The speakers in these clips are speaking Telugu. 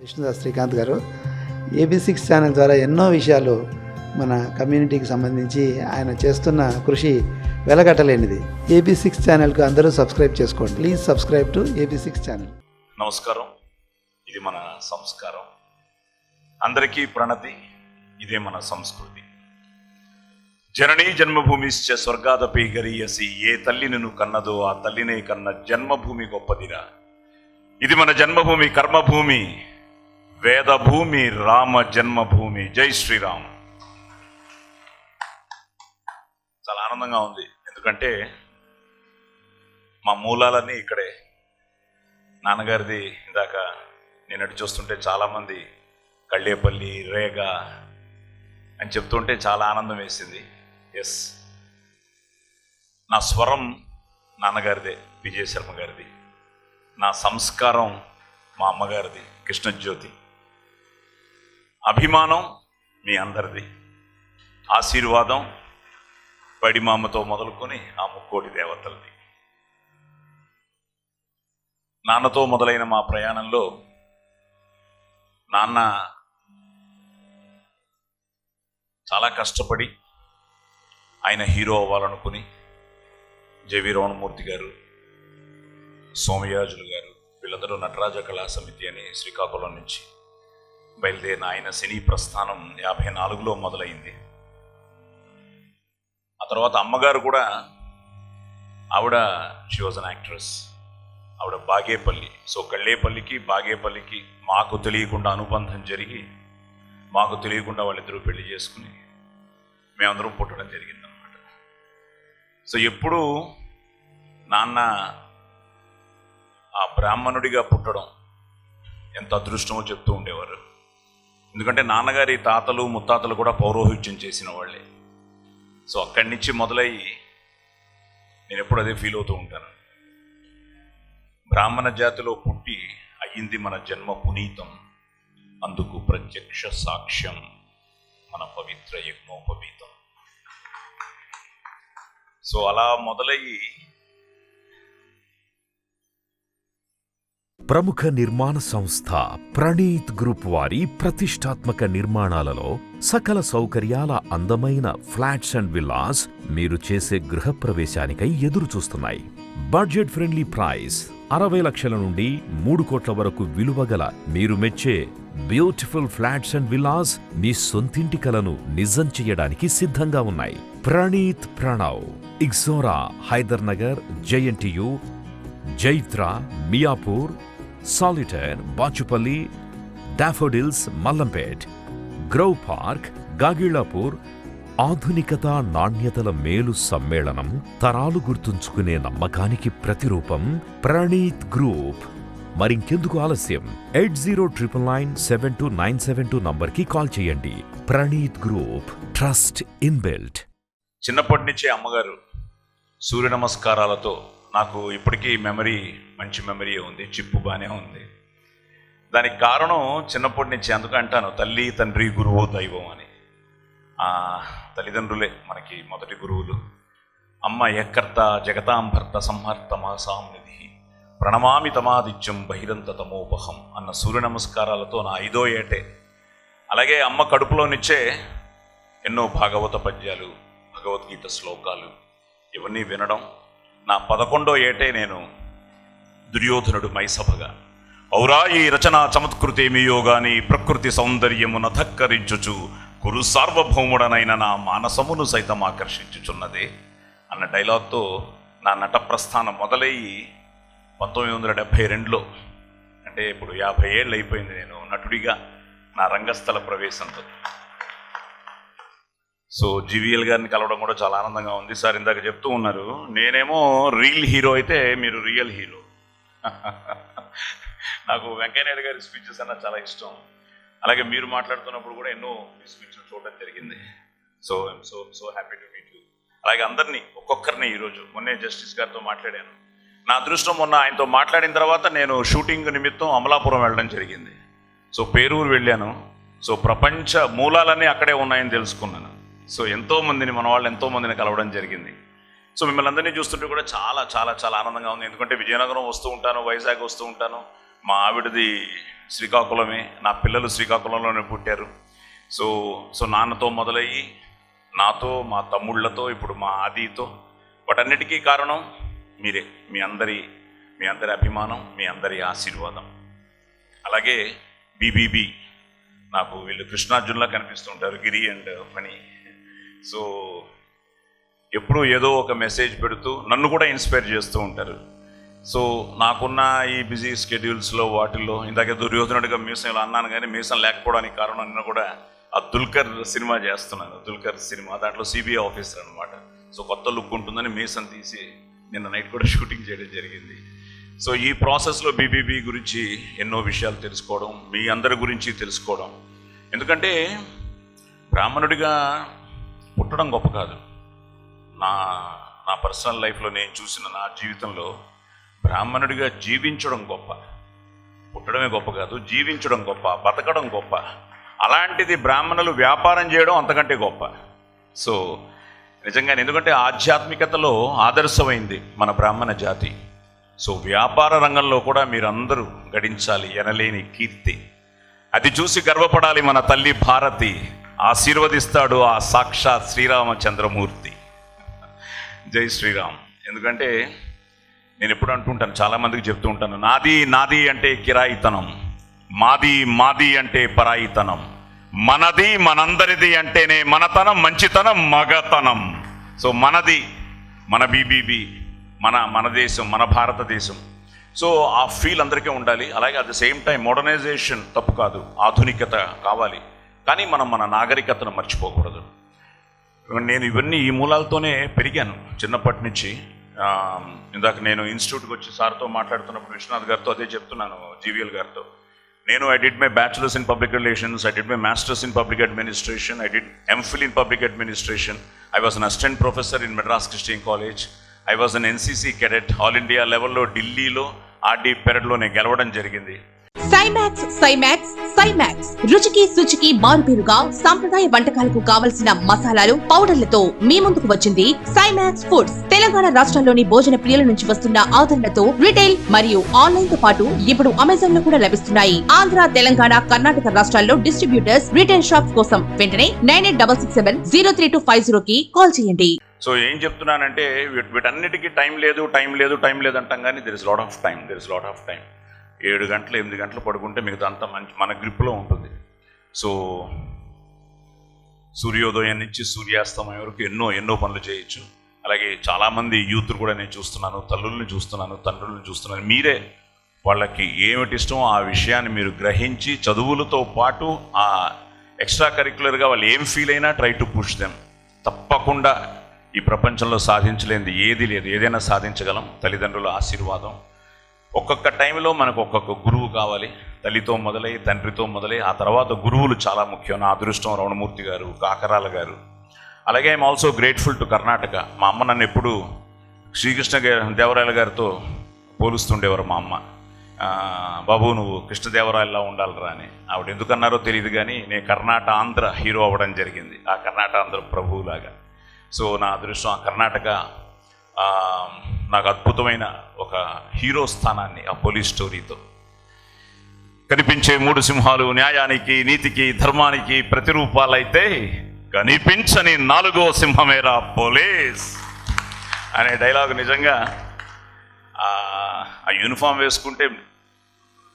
విష్ణుదాస్ శ్రీకాంత్ గారు ఏబీ సిక్స్ ఛానల్ ద్వారా ఎన్నో విషయాలు మన కమ్యూనిటీకి సంబంధించి ఆయన చేస్తున్న కృషి వెలగట్టలేనిది. ఏబీ సిక్స్ ఛానల్కు అందరూ సబ్స్క్రైబ్ చేసుకోండి. Please subscribe to A B six channel. నమస్కారం. ఇది మన సంస్కారం. అందరికీ ప్రణతి. ఇదే మన సంస్కృతి. జననీ జన్మభూమిశ్చ స్వర్గాదపి గరీయసి. ఏ తల్లి నిన్ను కన్నదో ఆ తల్లినే కన్న జన్మభూమి గొప్పదిరా. ఇది మన జన్మభూమి కర్మభూమి. వేదభూమి రామ జన్మభూమి. జై శ్రీరామ్. చాలా ఆనందంగా ఉంది. ఎందుకంటే మా మూలాలన్నీ ఇక్కడే. నాన్నగారిది ఇందాక నేను అటు చూస్తుంటే చాలామంది కళ్ళేపల్లి రేగ అని చెప్తుంటే చాలా ఆనందం వేసింది. ఎస్ నా స్వరం నాన్నగారిదే విజయ శర్మ గారిది. నా సంస్కారం మా అమ్మగారిది కృష్ణజ్యోతి. అభిమానం మీ అందరిది. ఆశీర్వాదం పడిమామతో మొదలుకొని ఆ ముక్కోటి దేవతలది. నాన్నతో మొదలైన మా ప్రయాణంలో నాన్న చాలా కష్టపడి ఆయన హీరో అవ్వాలనుకుని జవి రమణమూర్తి గారు సోమయాజులు గారు వీళ్ళందరూ నటరాజ కళా సమితి అని శ్రీకాకుళం నుంచి బయలుదేరిన ఆయన సినీ ప్రస్థానం యాభై నాలుగులో మొదలైంది. ఆ తర్వాత అమ్మగారు కూడా ఆవిడ షీ వాజ్ అన్ యాక్ట్రెస్ ఆవిడ బాగేపల్లి సో కళ్ళేపల్లికి బాగేపల్లికి మాకు తెలియకుండా అనుబంధం జరిగి మాకు తెలియకుండా వాళ్ళిద్దరూ పెళ్ళి చేసుకుని మేమందరం పుట్టడం జరిగిందనమాట సో ఎప్పుడు నాన్న ఆ బ్రాహ్మణుడిగా పుట్టడం ఎంత అదృష్టమో చెప్తూ ఉండేవారు. ఎందుకంటే నాన్నగారి తాతలు ముత్తాతలు కూడా పౌరోహిత్యం చేసిన వాళ్ళే. సో అక్కడి నుంచి మొదలయ్యి నేను ఎప్పుడు అదే ఫీల్ అవుతూ ఉంటాను. బ్రాహ్మణ జాతిలో పుట్టి అయ్యింది మన జన్మ పునీతం. అందుకు ప్రత్యక్ష సాక్ష్యం మన పవిత్ర యజ్ఞోపవీతం. సో అలా మొదలయ్యి ప్రముఖ నిర్మాణ సంస్థ ప్రణీత్ గ్రూప్ వారి ప్రతిష్టాత్మక నిర్మాణాలలో సకల సౌకర్యాల అందమైన ఫ్లాట్స్ అండ్ విల్లాస్ మీరు చేసే గృహప్రవేశానికై ఎదురు చూస్తున్నాయి బడ్జెట్ ఫ్రెండ్లీ ప్రైస్ అరవై లక్షల నుండి మూడు కోట్ల వరకు విలువగల మీరు మెచ్చే బ్యూటిఫుల్ ఫ్లాట్స్ అండ్ విల్లాస్ మీ సొంతింటి కలను నిజం చేయడానికి సిద్ధంగా ఉన్నాయి. Praneeth Pranav Ixora Hyder Nagar JNTU Jaitra Miyapur Solitaire Bachupalli Daffodils Mallampet grow park Gagillapur ఆధునికత నాణ్యతల మేలు సమ్మేళనం తరాలు గుర్తుంచుకునే నమ్మకానికి ప్రతిరూపం ప్రణీత్ గ్రూప్ మరింకెందుకు ఆలస్యం eight zero triple nine seven two nine seven two నంబర్కి కాల్ చేయండి ప్రణీత్ గ్రూప్ ట్రస్ట్ ఇన్బిల్ట్ చిన్నప్పటి నుంచే అమ్మగారు సూర్య నమస్కారాలతో నాకు ఇప్పటికీ మెమరీ మంచి మెమరీ ఉంది చిప్పు బాగానే ఉంది. దానికి కారణం చిన్నప్పటి నుంచి ఎందుకు అంటాను తల్లి తండ్రి గురువు దైవం అని. తల్లిదండ్రులే మనకి మొదటి గురువులు. అమ్మ ఎక్కర్త జగతాంభర్త సంహర్త మాసాంనిధి ప్రణమామి తమాదిత్యం బహిరంత తమోపహం అన్న సూర్య నమస్కారాలతో నా ఐదో ఏటే. అలాగే అమ్మ కడుపులోనిచ్చే ఎన్నో భాగవత పద్యాలు భగవద్గీత శ్లోకాలు ఇవన్నీ వినడం నా పదకొండో ఏటే నేను దుర్యోధనుడు మైసభగా. ఔరా ఈ రచన చమత్కృతేమియో గాని ప్రకృతి సౌందర్యమున ధక్కరించుచు కురు సార్వభౌముడనైన నా మానసమును సైతం ఆకర్షించుచున్నదే అన్న డైలాగ్తో నా నట ప్రస్థానం మొదలయ్యి పంతొమ్మిది వందల డెబ్భై రెండులో అంటే ఇప్పుడు యాభై ఏళ్ళు అయిపోయింది నేను నటుడిగా నా రంగస్థల ప్రవేశంతో. సో జీవీఎల్ గారిని కలవడం కూడా చాలా ఆనందంగా ఉంది. సార్ ఇందాక చెప్తూ ఉన్నారు నేనేమో రీల్ హీరో అయితే మీరు రియల్ హీరో. నాకు వెంకయ్యనాయుడు గారి స్పీచెస్ అన్న చాలా ఇష్టం. అలాగే మీరు మాట్లాడుతున్నప్పుడు కూడా ఎన్నో మీ స్పీచ్లు చూడడం జరిగింది. So I'm so so happy to meet you అలాగే అందరినీ ఒక్కొక్కరిని ఈరోజు మొన్నే జస్టిస్ గారితో మాట్లాడాను. నా అదృష్టం మొన్న ఆయనతో మాట్లాడిన తర్వాత నేను షూటింగ్ నిమిత్తం అమలాపురం వెళ్ళడం జరిగింది. సో పేరూరు వెళ్ళాను. సో ప్రపంచ మూలాలన్నీ అక్కడే ఉన్నాయని తెలుసుకున్నాను. సో ఎంతో మందిని మన వాళ్ళు ఎంతో మందిని కలవడం జరిగింది. సో మిమ్మల్ని అందరినీ చూస్తుంటే కూడా చాలా చాలా చాలా ఆనందంగా ఉంది. ఎందుకంటే విజయనగరం వస్తూ ఉంటాను వైజాగ్ వస్తూ ఉంటాను. మా ఆవిడది శ్రీకాకుళమే. నా పిల్లలు శ్రీకాకుళంలోనే పుట్టారు. సో సో నాన్నతో మొదలయ్యి నాతో మా తమ్ముళ్ళతో ఇప్పుడు మా ఆదితో వాటన్నిటికీ కారణం మీరే. మీ అందరి మీ అందరి అభిమానం మీ అందరి ఆశీర్వాదం. అలాగే బీబీబీ నాకు వీళ్ళు కృష్ణార్జున్లా కనిపిస్తుంటారు గిరి అండ్ పని సో ఎప్పుడూ ఏదో ఒక మెసేజ్ పెడుతూ నన్ను కూడా ఇన్స్పైర్ చేస్తూ ఉంటారు. సో నాకున్న ఈ బిజీ స్కెడ్యూల్స్లో వాటిల్లో ఇందాక దుర్యోధనుడిగా మీసం ఇలా అన్నాను కానీ మీసం లేకపోవడానికి కారణం నిన్న కూడా ఆ దుల్కర్ సినిమా చేస్తున్నాను. దుల్కర్ సినిమా దాంట్లో సిబిఐ ఆఫీసర్ అనమాట సో కొత్త లుక్ ఉంటుందని మీసం తీసి నిన్న నైట్ కూడా షూటింగ్ చేయడం జరిగింది. సో ఈ ప్రాసెస్లో బీబీబీ గురించి ఎన్నో విషయాలు తెలుసుకోవడం మీ అందరి గురించి తెలుసుకోవడం. ఎందుకంటే బ్రాహ్మణుడిగా పుట్టడం గొప్ప కాదు. నా నా పర్సనల్ లైఫ్లో నేను చూసిన నా జీవితంలో బ్రాహ్మణుడిగా జీవించడం గొప్ప. పుట్టడమే గొప్ప కాదు జీవించడం గొప్ప బతకడం గొప్ప. అలాంటిది బ్రాహ్మణులు వ్యాపారం చేయడం అంతకంటే గొప్ప. సో నిజంగా ఎందుకంటే ఆధ్యాత్మికతలో ఆదర్శమైంది మన బ్రాహ్మణ జాతి. సో వ్యాపార రంగంలో కూడా మీరందరూ గడించాలి ఎనలేని కీర్తి. అది చూసి గర్వపడాలి మన తల్లి భారతి. ఆశీర్వదిస్తాడు ఆ సాక్షాత్ శ్రీరామచంద్రమూర్తి. జై శ్రీరామ్. ఎందుకంటే నేను ఎప్పుడు అంటుంటాను చాలామందికి చెప్తూ ఉంటాను నాది నాది అంటే కిరాయితనం మాది మాది అంటే పరాయితనం మనది మనందరిది అంటేనే మనతనం మంచితనం మగతనం. సో మనది మన బీబీబీ మన మన దేశం మన భారతదేశం. సో ఆ ఫీల్ అందరికీ ఉండాలి. అలాగే at the same time modernization తప్పు కాదు ఆధునికత కావాలి. కానీ మనం మన నాగరికతను మర్చిపోకూడదు. నేను ఇవన్నీ ఈ మూలాలతోనే పెరిగాను చిన్నప్పటి నుంచి. ఇందాక నేను ఇన్స్టిట్యూట్కి వచ్చి సార్తో మాట్లాడుతున్నప్పుడు విశ్వనాథ్ గారితో అదే చెప్తున్నాను జీవీఎల్ గారితో. నేను I did my bachelors in public relations I did my masters in public administration I did MPhil in public administration. I was an assistant professor in Madras Christian College. I was an NCC cadet all India లెవెల్లో ఢిల్లీలో ఆర్డీ పెరడ్లో నేను గెలవడం జరిగింది. సైమాక్స్ సైమాక్స్ సైమాక్స్ రుచికి శుచికి మారుపేరుగా సాంప్రదాయ వంటకాలకు కావలసిన మసాలాలు పౌడర్లతో మీ ముందుకు వచ్చింది సైమాక్స్ ఫుడ్స్. తెలంగాణ రాష్ట్రంలోని భోజన ప్రియుల నుంచి వస్తున్న ఆదరణతో రిటైల్ మరియు ఆన్లైన్తో పాటు ఇప్పుడు అమెజాన్లో కూడా లభిస్తున్నాయి. ఆంధ్ర తెలంగాణ కర్ణాటక రాష్ట్రాల్లో డిస్ట్రిబ్యూటర్స్ రిటైల్ షాప్స్ కోసం వెంటనే nine eight double six seven zero three two five zero కి కాల్ చేయండి. సో ఏం చెప్తున్నానంటే వీటన్నిటికీ టైం లేదు టైం లేదు టైం లేదు అంటాం కానీ there is lot of time there is lot of time ఏడు గంటలు ఎనిమిది గంటలు పడుకుంటే మిగతా అంతా మంచి మన గ్రిప్లో ఉంటుంది. సో సూర్యోదయం నుంచి సూర్యాస్తమయం వరకు ఎన్నో ఎన్నో పనులు చేయొచ్చు. అలాగే చాలామంది యూత్ కూడా నేను చూస్తున్నాను తల్లుల్ని చూస్తున్నాను తండ్రుల్ని చూస్తున్నాను. మీరే వాళ్ళకి ఏమిటి ఇష్టమో ఆ విషయాన్ని మీరు గ్రహించి చదువులతో పాటు ఆ ఎక్స్ట్రా కరిక్యులర్గా వాళ్ళు ఏం ఫీల్ అయినా ట్రై టు పుష్ దెమ్. తప్పకుండా ఈ ప్రపంచంలో సాధించలేనిది ఏది లేదు. ఏదైనా సాధించగలం. తల్లిదండ్రుల ఆశీర్వాదం. ఒక్కొక్క టైంలో మనకు ఒక్కొక్క గురువు కావాలి. తల్లితో మొదలై తండ్రితో మొదలై ఆ తర్వాత గురువులు చాలా ముఖ్యం. నా అదృష్టం రమణమూర్తి గారు కాకరాల గారు. అలాగే I'm also grateful to Karnataka మా అమ్మ నన్ను ఎప్పుడు శ్రీకృష్ణ దేవరాయల గారితో పోలుస్తుండేవారు మా అమ్మ. బాబు నువ్వు కృష్ణదేవరాయల్లా ఉండాలిరా అని. ఆవిడ ఎందుకన్నారో తెలియదు కానీ నేను కర్ణాట ఆంధ్ర హీరో అవ్వడం జరిగింది. ఆ కర్ణాట ఆంధ్ర ప్రభువులాగా. సో నా అదృష్టం ఆ కర్ణాటక నాకు అద్భుతమైన ఒక హీరో స్థానాన్ని ఆ పోలీస్ స్టోరీతో కనిపించే మూడు సింహాలు న్యాయానికి నీతికి ధర్మానికి ప్రతిరూపాలైతే కనిపించని నాలుగో సింహమేరా పోలీస్. అనే డైలాగ్ నిజంగా ఆ యూనిఫామ్ వేసుకుంటే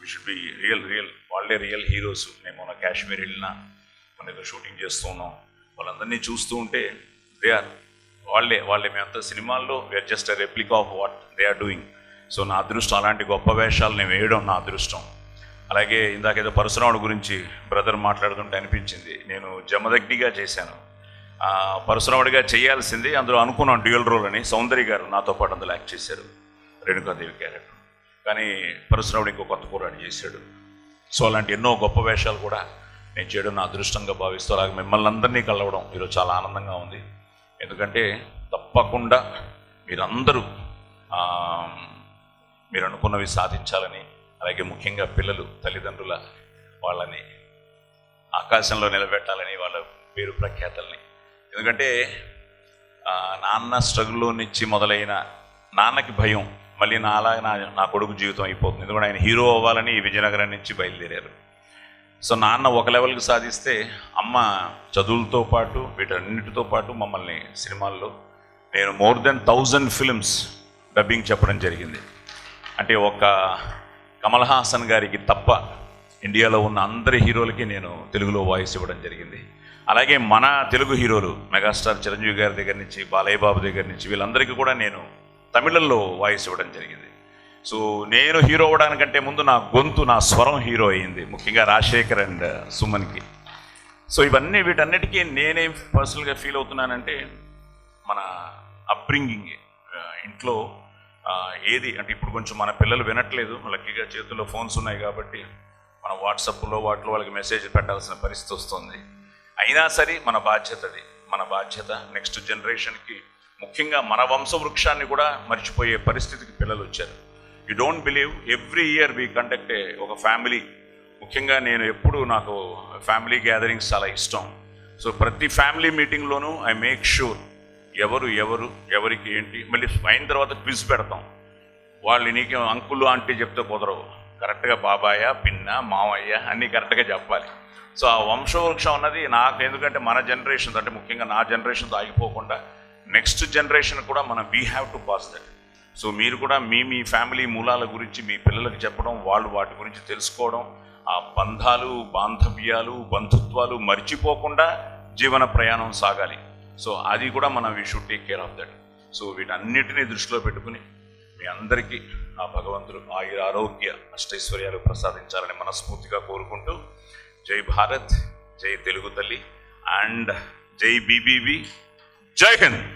we should be real real వాళ్ళే రియల్ హీరోస్ మేము మొన్న కాశ్మీర్ వెళ్ళినా మన ఏదో షూటింగ్ చేస్తూ ఉన్నాం. వాళ్ళందరినీ చూస్తూ ఉంటే దే ఆర్ వాళ్ళే వాళ్ళే మేమంతా సినిమాల్లో were just a replica of what they are doing so నా అదృష్టం అలాంటి గొప్ప వేషాలు నేను వేయడం నా అదృష్టం. అలాగే ఇందాక ఏదో పరశురాముడు గురించి బ్రదర్ మాట్లాడుతుంటే అనిపించింది. నేను జమదగ్నిగా చేశాను. పరశురాముడిగా చేయాల్సింది అందులో అనుకున్నాం డ్యూయల్ రోల్ అని. సౌందర్య గారు నాతో పాటు అందులో యాక్ట్ చేశారు. రేణుకాదేవి క్యారెక్టర్. కానీ పరశురాముడు ఇంకో కొత్త పోరాడు చేశాడు. సో అలాంటి ఎన్నో గొప్ప వేషాలు కూడా నేను చేయడం నా అదృష్టంగా భావిస్తూ అలాగే మిమ్మల్ని అందరినీ కలవడం ఈరోజు చాలా ఆనందంగా ఉంది. ఎందుకంటే తప్పకుండా మీరందరూ మీరు అనుకున్నవి సాధించాలని అలాగే ముఖ్యంగా పిల్లలు తల్లిదండ్రుల వాళ్ళని ఆకాశంలో నిలబెట్టాలని వాళ్ళ పేరు ప్రఖ్యాతల్ని. ఎందుకంటే నాన్న స్ట్రగుల్లో నుంచి మొదలైన నాన్నకి భయం మళ్ళీ నా నా నా కొడుకు జీవితం అయిపోతుంది. ఎందుకంటే ఆయన హీరో అవ్వాలని విజయనగరం నుంచి బయలుదేరారు. సో నాన్న ఒక లెవెల్కి సాధిస్తే అమ్మ చదువులతో పాటు వీటన్నిటితో పాటు మమ్మల్ని సినిమాల్లో నేను more than thousand films dubbing చెప్పడం జరిగింది. అంటే ఒక కమల్ హాసన్ గారికి తప్ప ఇండియాలో ఉన్న అందరి హీరోలకి నేను తెలుగులో వాయిస్ ఇవ్వడం జరిగింది. అలాగే మన తెలుగు హీరోలు మెగాస్టార్ చిరంజీవి గారి దగ్గర నుంచి బాలయ్య బాబు దగ్గర నుంచి వీళ్ళందరికీ కూడా నేను తమిళంలో వాయిస్ ఇవ్వడం జరిగింది. సో నేను హీరో అవ్వడానికంటే ముందు నా గొంతు నా స్వరం హీరో అయింది ముఖ్యంగా రాజశేఖర్ అండ్ సుమన్కి. సో ఇవన్నీ వీటన్నిటికీ నేనేం పర్సనల్గా ఫీల్ అవుతున్నానంటే మన అప్బ్రింగింగ్. ఇంట్లో ఏది అంటే ఇప్పుడు కొంచెం మన పిల్లలు వినట్లేదు. లక్కీగా చేతుల్లో ఫోన్స్ ఉన్నాయి కాబట్టి మన వాట్సాప్లో వాటిలో వాళ్ళకి మెసేజ్ పెట్టాల్సిన పరిస్థితి వస్తుంది. అయినా సరే మన బాధ్యతది మన బాధ్యత నెక్స్ట్ జనరేషన్కి ముఖ్యంగా మన వంశవృక్షాన్ని కూడా మర్చిపోయే పరిస్థితికి పిల్లలు వచ్చారు. You don't believe every year we conduct ఒక ఫ్యామిలీ ముఖ్యంగా నేను ఎప్పుడు నాకు ఫ్యామిలీ గ్యాదరింగ్స్ చాలా ఇష్టం. సో ప్రతి ఫ్యామిలీ మీటింగ్లోనూ ఐ మేక్ షూర్ ఎవరు ఎవరు ఎవరికి ఏంటి మళ్ళీ అయిన తర్వాత క్విజ్ పెడతాం. వాళ్ళు నీకు అంకులు ఆంటీ చెప్తే కుదరవు. కరెక్ట్గా బాబాయ పిన్న మావయ్య అన్నీ కరెక్ట్గా చెప్పాలి. సో ఆ వంశవృక్షం అన్నది నాకు ఎందుకంటే మన జనరేషన్ అంటే ముఖ్యంగా నా జనరేషన్తో ఆగిపోకుండా నెక్స్ట్ జనరేషన్ కూడా మనం we have to pass that so మీరు కూడా మీ మీ ఫ్యామిలీ మూలాల గురించి మీ పిల్లలకు చెప్పడం వాళ్ళు వాటి గురించి తెలుసుకోవడం ఆ బంధాలు బాంధవ్యాలు బంధుత్వాలు మర్చిపోకుండా జీవన ప్రయాణం సాగాలి. సో అది కూడా మనం we should take care of that so వీటన్నిటినీ దృష్టిలో పెట్టుకుని మీ అందరికీ ఆ భగవంతుడు ఆయుర ఆరోగ్య అష్టైశ్వర్యాలు ప్రసాదించాలని మనస్ఫూర్తిగా కోరుకుంటూ జై భారత్ జై తెలుగు తల్లి అండ్ జై బీబీబీ. జై హింద్!